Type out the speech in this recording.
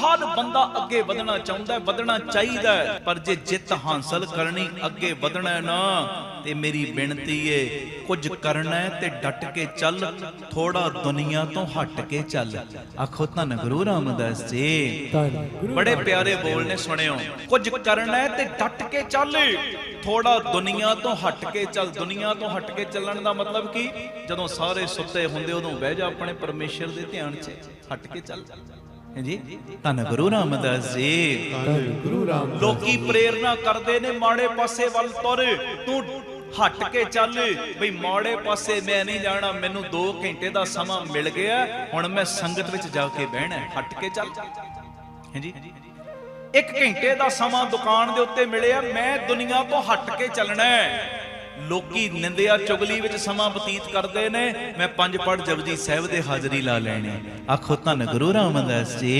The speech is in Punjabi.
ਹਰ ਬੰਦਾ ਅੱਗੇ ਵਧਣਾ ਚਾਹੁੰਦਾ ਹੈ, ਵਧਣਾ ਚਾਹੀਦਾ ਹੈ। ਪਰ ਜੇ ਜਿੱਤ ਹਾਸਲ ਕਰਨੀ ਅੱਗੇ ਵਧਣਾ ਨਾ ਤੇ ਮੇਰੀ ਬੇਨਤੀ ਏ ਕੁਝ ਕਰਨਾ ਹੈ ਤੇ ਡਟ ਕੇ ਚੱਲ ਥੋੜਾ ਦੁਨੀਆ ਤੋਂ ਹਟ ਕੇ ਚੱਲ। ਆਖੋ ਧੰਨ ਗੁਰੂ ਰਾਮਦਾਸ ਜੀ। ਬੜੇ ਪਿਆਰੇ ਬੋਲ ਨੇ ਸੁਣਿਓ। ਕੁਝ ਕਰਨਾ ਹੈ ਤੇ ਡਟ ਕੇ ਚੱਲ। ਥੋੜਾ ਦੁਨੀਆ ਤੋਂ ਹਟ ਕੇ ਚੱਲ। ਦੁਨੀਆ ਤੋਂ ਹਟ ਕੇ ਚੱਲਣ ਦਾ ਮਤਲਬ ਕੀ? ਜਦੋਂ ਸਾਰੇ ਸੁੱਤੇ ਹੁੰਦੇ ਉਦੋਂ ਬਹਿ ਜਾ ਆਪਣੇ ਪਰਮੇਸ਼ਰ ਦੇ ਧਿਆਨ 'ਚ ਹਟ ਕੇ ਚੱਲ। ਹਾਂਜੀ? ਧੰਨ ਗੁਰੂ ਰਾਮਦਾਸ ਜੀ। ਧੰਨ ਗੁਰੂ ਰਾਮਦਾਸ ਲੋਕੀ ਪ੍ਰੇਰਣਾ ਕਰਦੇ ਨੇ ਮਾੜੇ ਪਾਸੇ ਵੱਲ ਤੁਰ। ਤੂੰ ਹਟ ਕੇ ਚੱਲ। ਬਈ ਮਾੜੇ ਪਾਸੇ ਮੈਂ ਨਹੀਂ ਜਾਣਾ ਮੈਨੂੰ 2 ਘੰਟੇ ਦਾ ਸਮਾਂ ਮਿਲ ਗਿਆ। ਹੁਣ ਮੈਂ ਸੰਗਤ ਵਿੱਚ ਜਾ ਕੇ ਬਹਿਣਾ। ਹਟ ਕੇ ਚੱਲ। ਹਾਂਜੀ? ਇੱਕ ਘੰਟੇ ਦਾ ਸਮਾਂ ਦੁਕਾਨ ਦੇ ਉੱਤੇ ਮਿਲਿਆ। ਮੈਂ ਦੁਨੀਆ ਤੋਂ ਹਟ ਕੇ ਚੱਲਣਾ ਹੈ। ਲੋਕੀ ਨਿੰਦਿਆ ਚੁਗਲੀ ਵਿੱਚ ਸਮਾਂ ਬਤੀਤ ਕਰਦੇ ਨੇ। ਮੈਂ ਪੰਜ ਪੜ ਜਪਜੀ ਸਾਹਿਬ ਦੇ ਹਾਜ਼ਰੀ ਲਾ ਲੈਣੀ। ਆਖੋ ਧੰਨ ਗੁਰੂ ਰਾਮਦਾਸ ਜੀ।